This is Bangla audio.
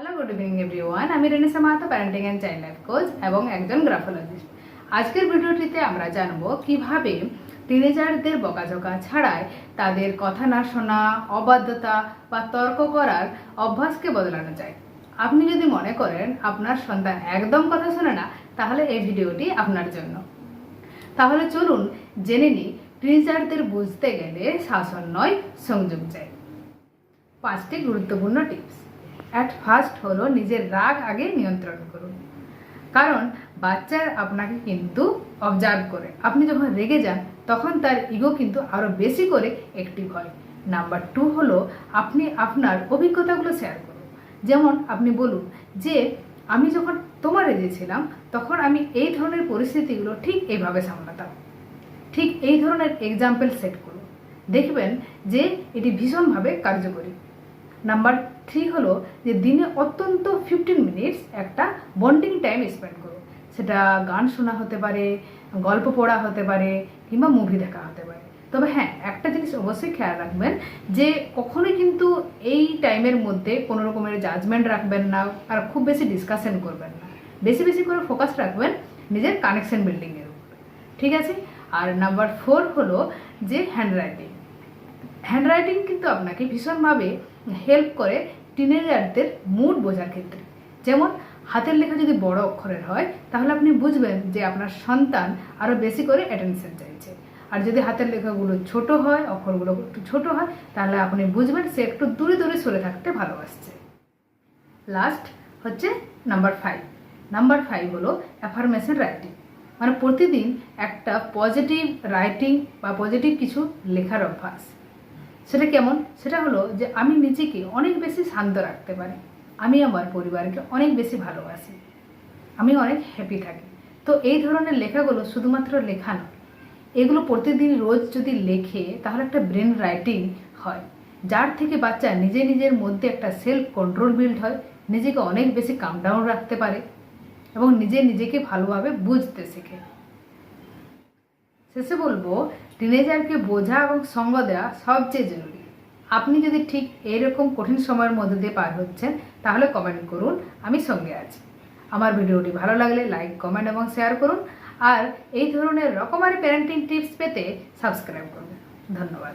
হ্যালো গুড ইভিনিং এভরিওয়ান আমি Renisa Mahato parenting and child life coach এবং একজন গ্রাফোলজিস্ট আজকের ভিডিওটিতে আমরা জানব কীভাবে টিনেজারদের বকাঝকা ছাড়াই তাদের কথা না শোনা, অবাধ্যতা বা তর্ক করার অভ্যাসকে বদলানো যায়। আপনি যদি মনে করেন আপনার সন্তান একদম কথা শোনে না, তাহলে এই ভিডিওটি আপনার জন্য। তাহলে চলুন জেনে নিই টিনেজারদের বুঝতে গেলে শাসন নয়, সংযোগ চাই। পাঁচটি গুরুত্বপূর্ণ টিপস অ্যাট ফার্স্ট হলো নিজের রাগ আগে নিয়ন্ত্রণ করুন। কারণ বাচ্চার আপনাকে কিন্তু অবজার্ভ করে। আপনি যখন রেগে যান, তখন তার ইগো কিন্তু আরও বেশি করে অ্যাক্টিভ হয়। নাম্বার টু হলো আপনি আপনার অভিজ্ঞতাগুলো শেয়ার করুন। যেমন আপনি বলুন যে, আমি যখন তোমার রেজে ছিলাম, তখন আমি এই ধরনের পরিস্থিতিগুলো ঠিক এইভাবে সামলাতাম। ঠিক এই ধরনের এক্সাম্পল সেট করুন। দেখবেন যে এটি ভীষণভাবে কার্যকরী। নাম্বার থ্রি হলো যে দিনে অত্যন্ত ফিফটিন মিনিটস একটা বন্ডিং টাইম স্পেন্ড করো। সেটা গান শোনা হতে পারে, গল্প পড়া হতে পারে, কিংবা মুভি দেখা হতে পারে। তবে হ্যাঁ একটা জিনিস অবশ্যই খেয়াল রাখবেন যে কখনোই কিন্তু এই টাইমের মধ্যে কোনো রকমের জাজমেন্ট রাখবেন না আর খুব বেশি ডিসকাশন করবেন না। বেশি বেশি করে ফোকাস রাখবেন নিজের কানেকশন বিল্ডিংয়ের উপর। ঠিক আছে? আর নাম্বার ফোর হলো যে হ্যান্ডরাইটিং হ্যান্ডরাইটিং কিন্তু আপনাকে ভীষণভাবে হেল্প করে টিনেজারদের মুড বোঝার ক্ষেত্রে। যেমন, হাতের লেখা যদি বড় অক্ষরের হয়, তাহলে আপনি বুঝবেন যে আপনার সন্তান আরও বেশি করে অ্যাটেনশন চাইছে। আর যদি হাতের লেখাগুলো ছোট হয়, অক্ষরগুলো একটু ছোট হয়, তাহলে আপনি বুঝবেন সে একটু দূরে দূরে সরে থাকতে ভালোবাসছে। লাস্ট হচ্ছে নাম্বার ফাইভ নাম্বার ফাইভ হলো অ্যাফার্মেশন রাইটিং মানে প্রতিদিন একটা পজিটিভ রাইটিং বা পজিটিভ কিছু লেখার অভ্যাস। সেটা কেমন? সেটা হলো যে আমি নিজেকে অনেক বেশি শান্ত রাখতে পারি। আমি আমার পরিবারকে অনেক বেশি ভালোবাসি। আমি অনেক হ্যাপি থাকি। তো এই ধরনের লেখাগুলো শুধুমাত্র লেখা নয়, এগুলো প্রতিদিন রোজ যদি লেখে, তাহলে একটা ব্রেন রাইটিং হয়। যার থেকে বাচ্চা নিজে নিজের মধ্যে একটা সেলফ কন্ট্রোল বিল্ড হয়, নিজেকে অনেক বেশি কাম ডাউন রাখতে পারে এবং নিজে নিজেকে ভালোভাবে বুঝতে শেখে। শেষে বলব টিনেজারকে বোঝা এবং সঙ্গ দেওয়া সবচেয়ে জরুরি। আপনি যদি ঠিক এইরকম কঠিন সময়ের মধ্যে দিয়ে পার হচ্ছেন, তাহলে কমেন্ট করুন, আমি সঙ্গে আছি। আমার ভিডিওটি ভালো লাগলে লাইক কমেন্ট এবং শেয়ার করুন, আর এই ধরনের রকমারি প্যারেন্টিং টিপস পেতে সাবস্ক্রাইব করুন। ধন্যবাদ।